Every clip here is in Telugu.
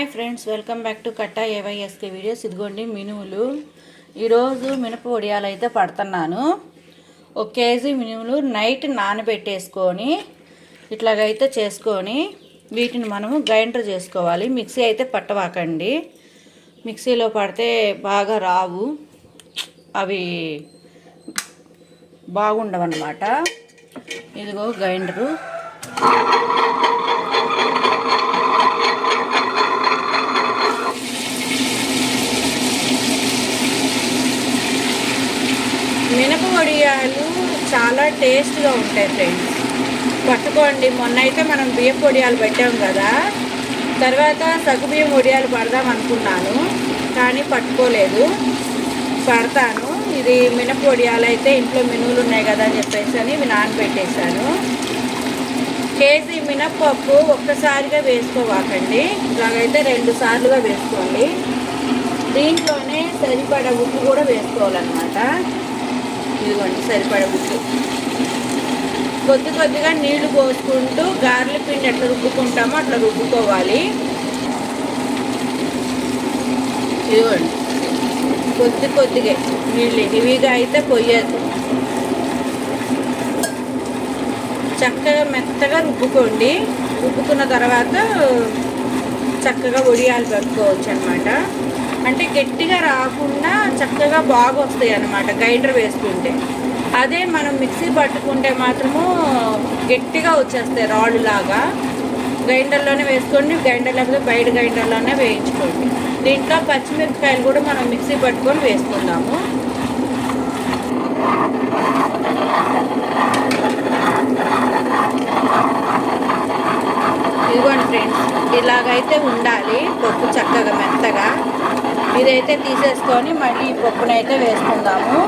Hi friends welcome back to Katta AYSK videos. ఇదిగోండి మినుములు. ఈరోజు మినప వడియాలు అయితే పడుతున్నాను. ఒక కేజీ మినుములు నైట్ నానబెట్టేసుకొని ఇట్లాగైతే చేసుకొని వీటిని మనము గ్రైండర్ చేసుకోవాలి. మిక్సీ అయితే పట్టవాకండి. మిక్సీలో పడితే బాగా రావు. అవి బాగుండవన్నమాట. ఇదిగో గ్రైండరు మినప వడియాలు చాలా టేస్ట్గా ఉంటాయి ఫ్రెండ్స్. పట్టుకోండి. మొన్న అయితే మనం బియ్యం పొడియాలు పెట్టాం కదా. తర్వాత సగ్గుబియ్యం వడియాలు పడదాం అనుకున్నాను. కానీ పట్టుకోలేదు. పడతాను. ఇది మినపొడియాలు అయితే ఇంట్లో మినువులు ఉన్నాయి కదా అని చెప్పేసి అని ఇవి నానబెట్టేశాను కేజీ మినప్పప్పు ఒక్కసారిగా వేసుకోవాకండి. ఇలాగైతే రెండు సార్లుగా వేసుకోండి దీంట్లోనే సరిపడ ఉప్పు కూడా వేసుకోవాలన్నమాట. ఇదిగోండి సరిపడ ఉప్పు. కొద్ది కొద్దిగా నీళ్ళు పోసుకుంటూ గార్ల పిండి ఎట్లా రుబ్బుకుంటామో అట్లా రుబ్బుకోవాలి. ఇదిగోండి. కొద్ది కొద్దిగా నీళ్ళు హెవీగా అయితే పొయ్యదు చక్కగా మెత్తగా రుబ్బుకోండి. రుబ్బుకున్న తర్వాత చక్కగా ఒడియాలు పెట్టుకోవచ్చు అనమాట అంటే గట్టిగా రాకుండా చక్కగా బాగా వస్తాయి అన్నమాట గైండర్ వేసుకుంటే. అదే మనం మిక్సీ పట్టుకుంటే మాత్రము గట్టిగా వచ్చేస్తాయి రాళ్ళు లాగా గ్రైండర్లోనే వేసుకోండి గ్రైండర్ లేకపోతే బయట గ్రైండర్లోనే వేయించుకోండి. దీంట్లో పచ్చిమిరపకాయలు కూడా మనం మిక్సీ పట్టుకొని వేసుకుందాము. ఇదిగోండి ఫ్రెండ్స్ ఇలాగైతే ఉండాలి పప్పు చక్కగా మెత్తగా. ఇదైతే తీసేసుకొని మళ్ళీ ఈ పప్పునైతే వేసుకుందాము.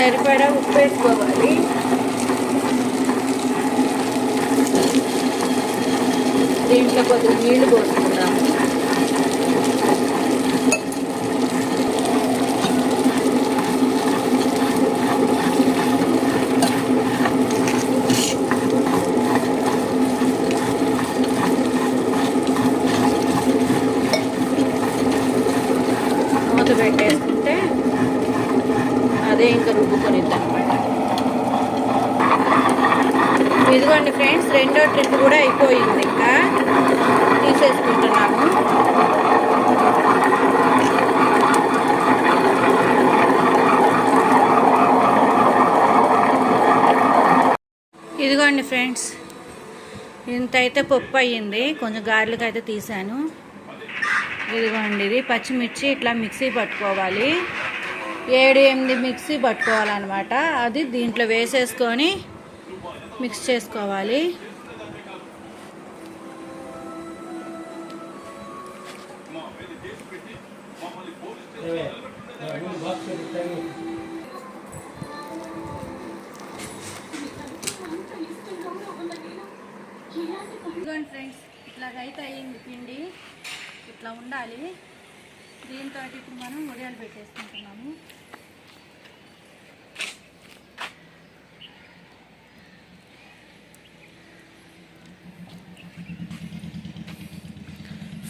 సరిపడా ఉప్పు వేసుకోవాలి. దీంట్లో కొద్దిగా నీళ్ళు పోసుకుందాం మూత పెట్టేసుకుంటే అదే ఇంకా రుబ్బుకొనిద్ది ఇదిగోండి ఫ్రెండ్స్ రెండో ట్రిప్ కూడా అయిపోయింది. ఇంకా తీసేసుకుంటున్నాము. ఇదిగోండి ఫ్రెండ్స్ ఇంత అయితే పప్పు అయ్యింది. కొంచెం గారెలకు అయితే తీసాను. ఇదిగోండి ఇది పచ్చిమిర్చి ఇట్లా మిక్సీ పట్టుకోవాలి. ఏడు ఎనిమిది మిక్సీ పట్టుకోవాలన్నమాట. అది దీంట్లో వేసేసుకొని మిక్స్ చేసుకోవాలి. ఫ్రెండ్స్ ఇట్లాగైతే అయ్యింది పిండి. ఇట్లా ఉండాలి. దీంతో ఇప్పుడు మనం ఉడియాలు పెట్టేసుకుంటున్నాము.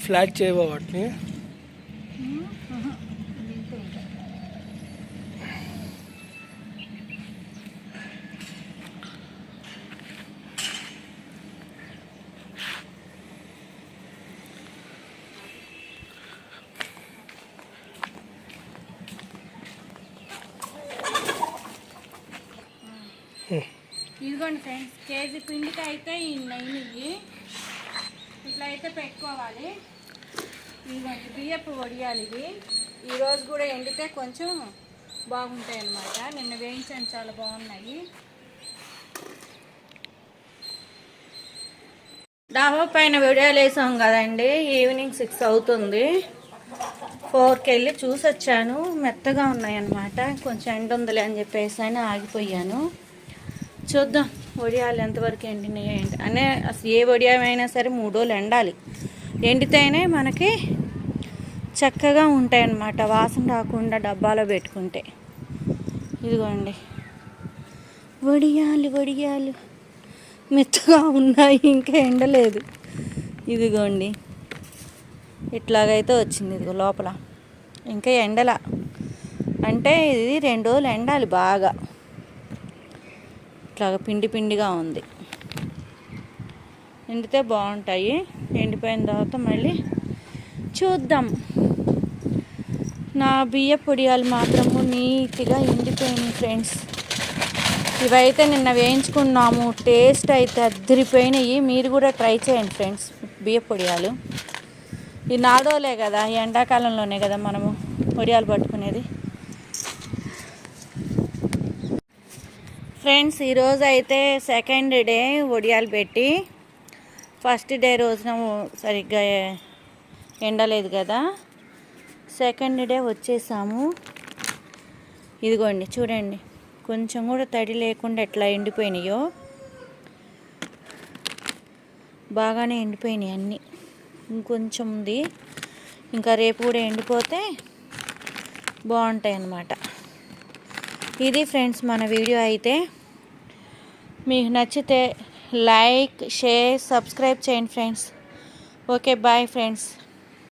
ఫ్లాట్ చేయవా వాటిని? ఇదిగోండి ఫ్రెండ్స్ కేజీ పిండికి అయితే ఈ నెయ్యి ఇట్లా అయితే పెట్టుకోవాలి. ఇదిగోండి బియ్యపు వడియాలి ఇవి. ఈరోజు కూడా ఎండితే కొంచెం బాగుంటాయి అన్నమాట. నిన్న వేయించాను చాలా బాగున్నాయి. డాబా పైన వీడియోలు వేసాం కదండి ఈవినింగ్ సిక్స్ అవుతుంది. ఫోర్కి వెళ్ళి చూసి వచ్చాను మెత్తగా ఉన్నాయన్నమాట కొంచెం ఎండ ఉందిలే అని చెప్పేసి అని ఆగిపోయాను. చూద్దాం. వడియాలు ఎంతవరకు ఎండినాయి ఏంటి? అనే అసలు ఏ వడియామైనా సరే మూడు రోజులు ఎండాలి ఎండితేనే మనకి చక్కగా ఉంటాయన్నమాట. వాసన రాకుండా డబ్బాలో పెట్టుకుంటే. ఇదిగోండి. వడియాలు వడియాలు మెత్తగా ఉన్నాయి ఇంకా ఎండలేదు. ఇదిగోండి. ఇట్లాగైతే వచ్చింది ఇదిగో లోపల. ఇంకా ఎండల. అంటే ఇది రెండు రోజులు ఎండాలి బాగా. ఇట్లాగ పిండి పిండిగా ఉంది. ఎండితే బాగుంటాయి. ఎండిపోయిన తర్వాత మళ్ళీ చూద్దాం. నా బియ్య పొడియాలు మాత్రము నీట్గా ఎండిపోయింది ఫ్రెండ్స్. ఇవైతే నిన్న వేయించుకున్నాము. టేస్ట్ అయితే అద్దరిపోయినాయి మీరు కూడా ట్రై చేయండి ఫ్రెండ్స్ బియ్య పొడియాలు. ఈ నాడోలే కదా ఎండాకాలంలోనే కదా మనము పొడియాలు పట్టుకునేది. ఫ్రెండ్స్ ఈరోజు అయితే సెకండ్ డే వడియాలు పెట్టి ఫస్ట్ డే రోజున సరిగ్గా ఎండలేదు కదా. సెకండ్ డే వచ్చేసాము. ఇదిగోండి చూడండి. కొంచెం కూడా తడి లేకుండా ఎట్లా ఎండిపోయినాయో. బాగానే ఎండిపోయినాయి అన్నీ. ఇంకొంచెం ఉంది. ఇంకా రేపు కూడా ఎండిపోతే బాగుంటాయి అన్నమాట ఇది ఫ్రెండ్స్ మన వీడియో అయితే. మీకు నచ్చితే లైక్ షేర్ సబ్స్క్రైబ్ చేయండి ఫ్రెండ్స్. Okay bye friends.